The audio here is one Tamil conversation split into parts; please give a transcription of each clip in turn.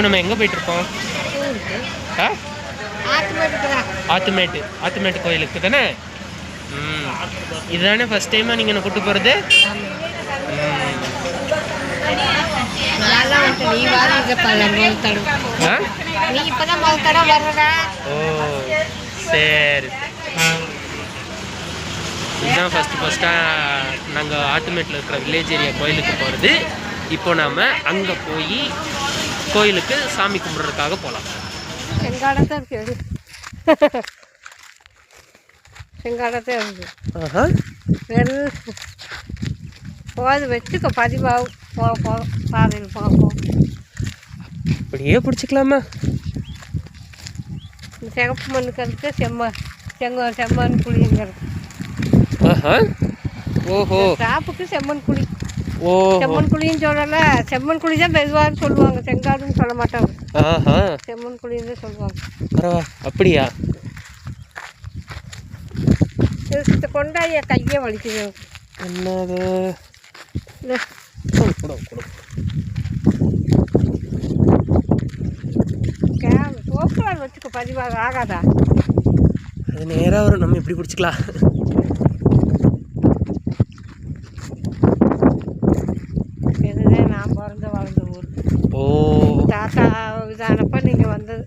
இப்போ நம்ம எங்கே போயிட்டுருக்கோம்? ஆ? ஆத்துமேட்டு. ஆத்துமேட்டு கோயிலுக்கு தானே? ம். இதுதானே ஃபஸ்ட் டைமாக நீங்கள் என்ன கூட்டு போகிறது நீ வாரம் ஆ? ஓ சரி. இதுதான் ஃபஸ்ட்டு ஃபஸ்ட்டாக நாங்கள் ஆத்துமேட்டில் இருக்கிற வில்லேஜ் ஏரியா கோயிலுக்கு போகிறது இப்போ நாம் அங்கே போய் கோயிலுக்கு சாமி கும்பிட்றதுக்காக போகலாம். செங்காடத்தான் இருக்கு. எடு செங்காடத்தான் இருக்கு. ஆஹா. வெறும் போது வச்சுக்கோ பதிவாகும். போக போக பாதையில் பார்ப்போம் அப்படியே பிடிச்சிக்கலாமா. சிகப்பு மண்ணுக்கு அதுக்கு செம்ம செங்க செம்மண் குழிங்கிறது ஆஹா. ஓஹோ. டாப்புக்கு செம்மண் குழி. ஓ. செம்மண் குழின்னு சொல்லல செம்மண் குழி தான் பெருவான்னு சொல்லுவாங்க. செங்காடுன்னு சொல்ல மாட்டாங்க. ஆஹா. செம்மண் குழின்னு சொல்லுவாங்க. பரவா அப்படியா? இது கொண்டாடி என் கையே வலிக்குது. என்னது? சோப்புலால் வச்சுக்கோ பதிவாக ஆகாதா? அது நேராக வரும். நம்ம இப்படி பிடிச்சிக்கலாம் இதுதான் நான் பிறந்த வளர்ந்த ஊர் ஓ தாத்தா இதானப்ப நீங்கள் வந்தது.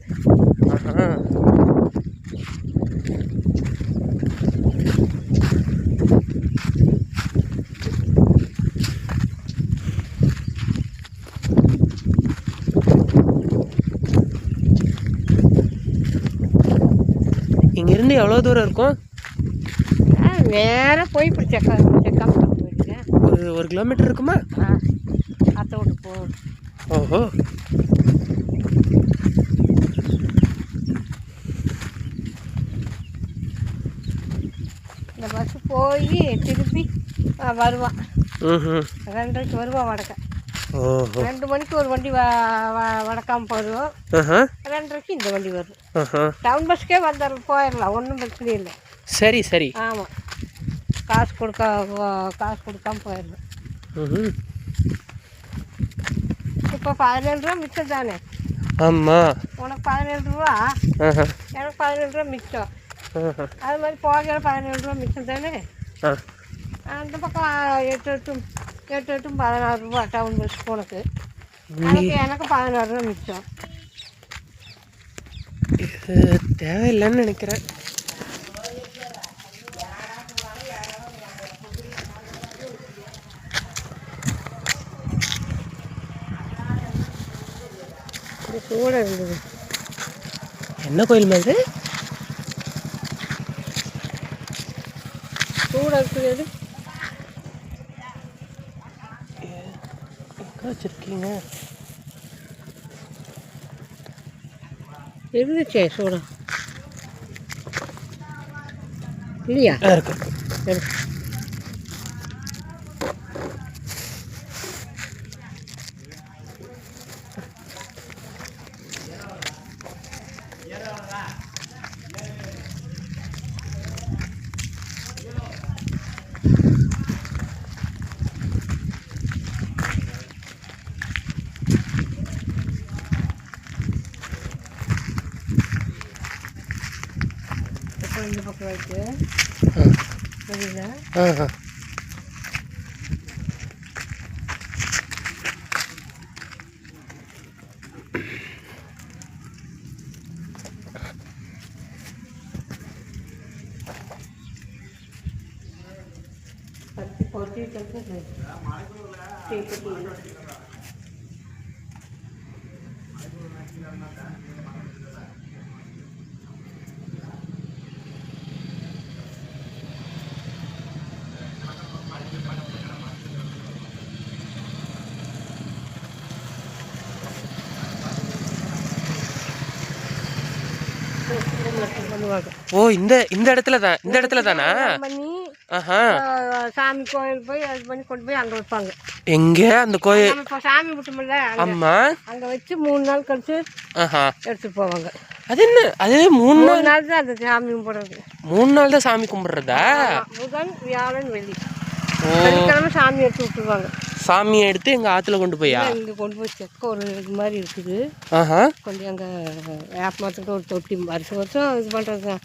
இங்கேருந்து எவ்வளோ தூரம் இருக்கும்? ஆ நேராக போய் இப்படி செக்கா போயிடுங்க ஒரு ஒரு கிலோமீட்டர் இருக்குமா? ஆ அத்தை விட்டு போ ஓஹோ இந்த பஸ்ஸு போய் திருப்பி வருவான். ரெண்டரைக்கு வருவான் வடக்க. ரெண்டு மணிக்கு ஒரு வண்டி வடக்காம போயிடுவோம். ஆஹா. ரெண்டரைக்கு இந்த வண்டி வரும். டவுன் பஸ்க்கே வந்துடலாம் போயிடலாம். ஒன்றும் பிரச்சனை இல்லை. சரி சரி. ஆமாம் காசு கொடுக்க காசு கொடுக்காம போயிடலாம் இப்போ பதினேழு ரூபா மிச்சம் தானே? ஆமாம் உனக்கு பதினேழு ரூபா? எனக்கு பதினேழு ரூபா மிச்சம். அது மாதிரி போகிற பதினேழு ரூபா மிச்சம் தானே? ஆ. அந்த பக்கம் எட்டு எட்டும் எட்டு எட்டும் பதினாறு ரூபா டவுன் பஸ் உனக்கு எனக்கு எனக்கு பதினாறு ரூபா மிச்சம். இது தேவையில்லைன்னு நினைக்கிறேன். சூடாக இருந்தது. என்ன கோயில் மாதிரி? bırakıverelim. Ee, Kaçırken ha. Evleneceğiz sonra. Lia. Erkek. Evet. இந்த பக்கம் வைத்து சரிங்களா ஆஹா பத்து பொத்தி தட்டு பண்ணுவாங்க ஓ இந்த இந்த இடத்துல தான் இந்த இடத்துல தானா? சாமி கோயில் போய் அது பண்ணி கொண்டு போய் அங்கே வைப்பாங்க. எங்கே? அந்த கோயில் சாமி விட்டோம்ல ஆமா. அங்கே வச்சு மூணு நாள் கழிச்சு ஆஹா. எடுத்துட்டு போவாங்க. அது என்ன? அது மூணு நாள்? நாள் தான் அந்த சாமி கும்பிட்றது. மூணு நாள் தான் சாமி கும்பிட்றதா? புதன் வியாழன் வெள்ளி. ஓ. வெள்ளிக்கிழமை சாமி எடுத்து விட்டுருவாங்க. சாமியை எடுத்து எங்கள் ஆற்றுல கொண்டு போயா? இங்கே கொண்டு போய் செக்க ஒரு இது மாதிரி இருக்குது. ஆஹா. கொஞ்சம் அங்கே வேப்ப மரத்துக்கு ஒரு தொட்டி வருஷம் வருஷம் இது பண்ணுறது தான்.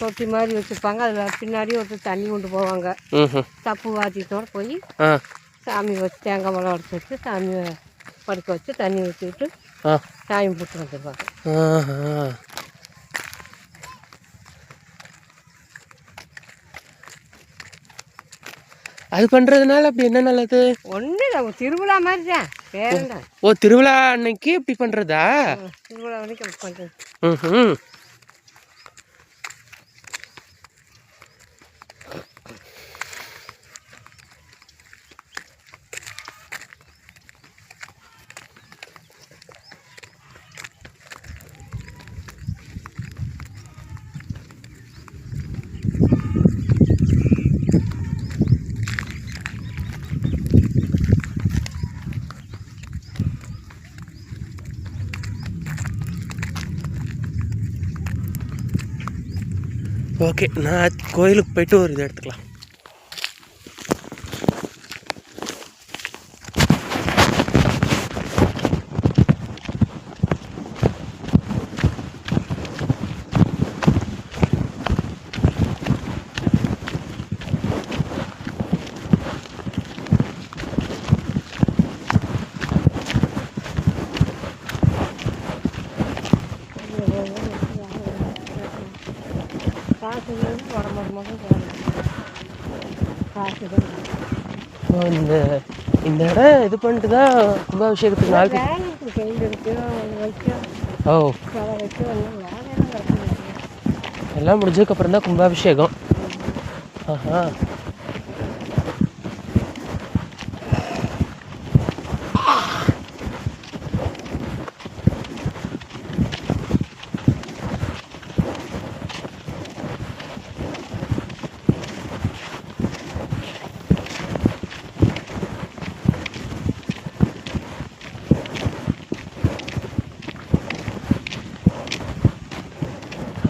தொட்டி மாதிரி வச்சுருப்பாங்க. அதில் பின்னாடி ஒருத்தர் தண்ணி கொண்டு போவாங்க. தப்பு வாத்தியத்தோடு போய் சாமி வச்சு தேங்காய் மரம் உடச்சி வச்சு சாமியை படுக்க வச்சு தண்ணி ஊற்றி விட்டு சாமி போட்டு வந்துடுவாங்க அது பண்றதுனால அப்படி என்ன நல்லது? ஒன்றும் இல்லை திருவிழா மாதிரி தான். ஓ திருவிழா அன்னைக்கு இப்படி பண்றதா? திருவிழா அப்படி பண்ணுறது ம்ஹும். ஓகே நான் கோயிலுக்கு போயிட்டு ஒரு இது எடுத்துக்கலாம். காசு உடம்பு காசு தான் இந்த இந்த இடம் இது பண்ணிட்டு தான் கும்பாபிஷேகத்துக்கு நாள் ஓ. எல்லாம் எல்லாம் முடிஞ்சதுக்கப்புறம் தான் கும்பாபிஷேகம். ஆஹா.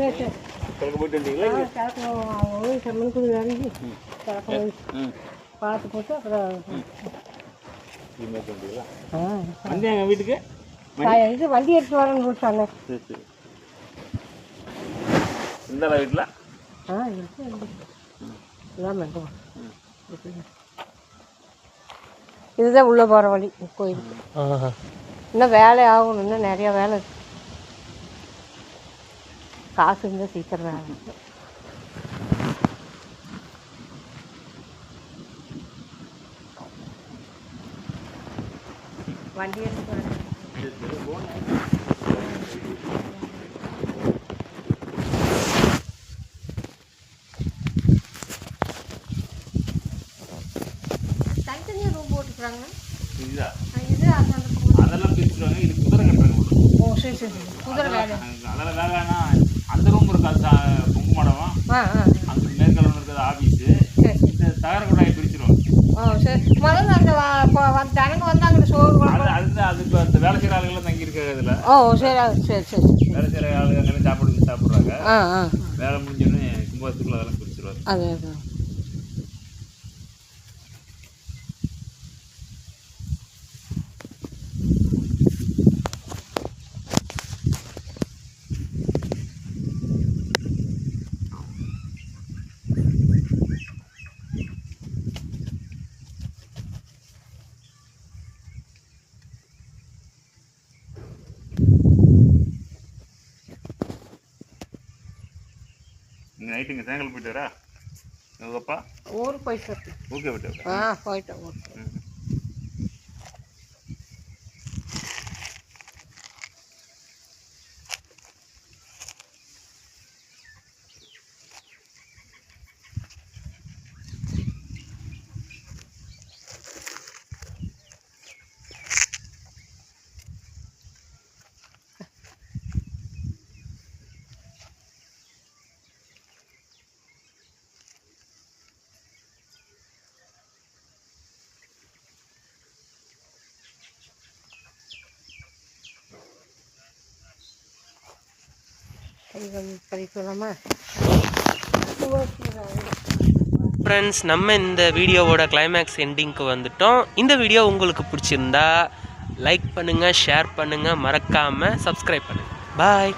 கிழக்கு செம்மனுக்குடி இறங்கி கிழக்கு போய் பார்த்து போட்டு அப்புறம் ஆ. வந்தாங்க வீட்டுக்கு? இது வண்டி எடுத்து வரேன்னு சரி சரி. வீட்டில்? ஆ இருக்கு இதுதான் உள்ளே போகிற வழி கோயிலுக்கு இன்னும் வேலை ஆகணும் இன்னும் நிறையா வேலை இருக்கு. காசு இருந்தால் சீக்கிரம். வேலை இருக்கு. வண்டி தனித்தனியாக ரூம் போட்டுக்கிறாங்க. இது. அதெல்லாம் பிரிச்சுருவாங்க இது குதிரை கட்டுறாங்க ஓ சரி சரி குதிரை வேலை. அதில் வேலைன்னா அந்த ரூம் இருக்கு அது சா- பொங்கு மடமும் ஆ ஆ அங்கே மேற்கொள்ள இருக்கிறது ஆஃபீஸு இந்த தகர ஓ சரி. முதல்ல அந்த ப- வந்த ஜனங்க வந்தாங்க சோறு அது அது இப்போ அந்த வேலை செய்கிற ஆளுங்கெல்லாம் தங்கி இதில். ஓ சரி சரி சரி. வேலை செய்கிற ஆளுங்க அங்கெல்லாம் சாப்பாடு சாப்பிட்றாங்க. ஆ ஆ. வேலை முடிஞ்சோடனே கும்பத்துக்குள்ள அதெல்லாம் பிரிச்சிருவாங்க. அது. இங்கே நைட்டு இங்கே சாயங்காலம் போயிட்டு வரா அப்பா ஊருக்கு போயிட்டு. ஓகே போயிட்டு ஆ போயிட்டேன் ஊருக்கு. ம் ஃப்ரெண்ட்ஸ் நம்ம இந்த வீடியோவோட கிளைமேக்ஸ் எண்டிங்க்கு வந்துட்டோம். இந்த வீடியோ உங்களுக்கு பிடிச்சிருந்தா லைக் பண்ணுங்கள் ஷேர் பண்ணுங்கள் மறக்காமல் சப்ஸ்கிரைப் பண்ணுங்கள் பாய்